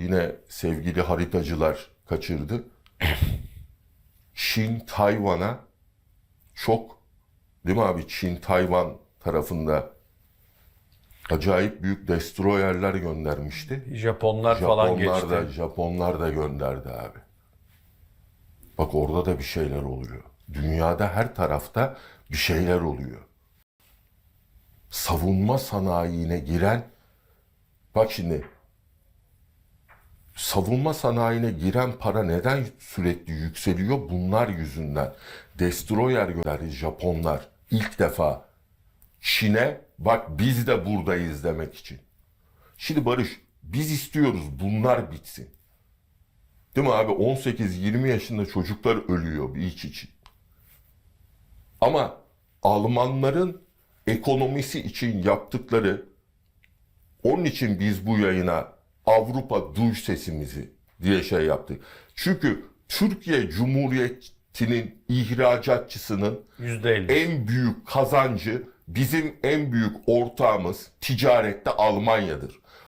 yine sevgili haritacılar kaçırdı. Çin Tayvan'a çok değil mi abi Çin Tayvan tarafında acayip büyük destroyerler göndermişti. Japonlar falan Japonlar geçti. da Japonlar da gönderdi abi. Bak orada da bir şeyler oluyor. Dünyada her tarafta bir şeyler oluyor. Savunma sanayine giren bak şimdi savunma sanayine giren para neden sürekli yükseliyor? Bunlar yüzünden. Destroyer gönderdi Japonlar ilk defa Çin'e bak biz de buradayız demek için. Şimdi Barış biz istiyoruz bunlar bitsin. Değil mi abi 18-20 yaşında çocuklar ölüyor bir iç için. Ama Almanların ekonomisi için yaptıkları onun için biz bu yayına Avrupa duy sesimizi diye şey yaptık. Çünkü Türkiye Cumhuriyeti'nin ihracatçısının %50. en büyük kazancı bizim en büyük ortağımız ticarette Almanya'dır.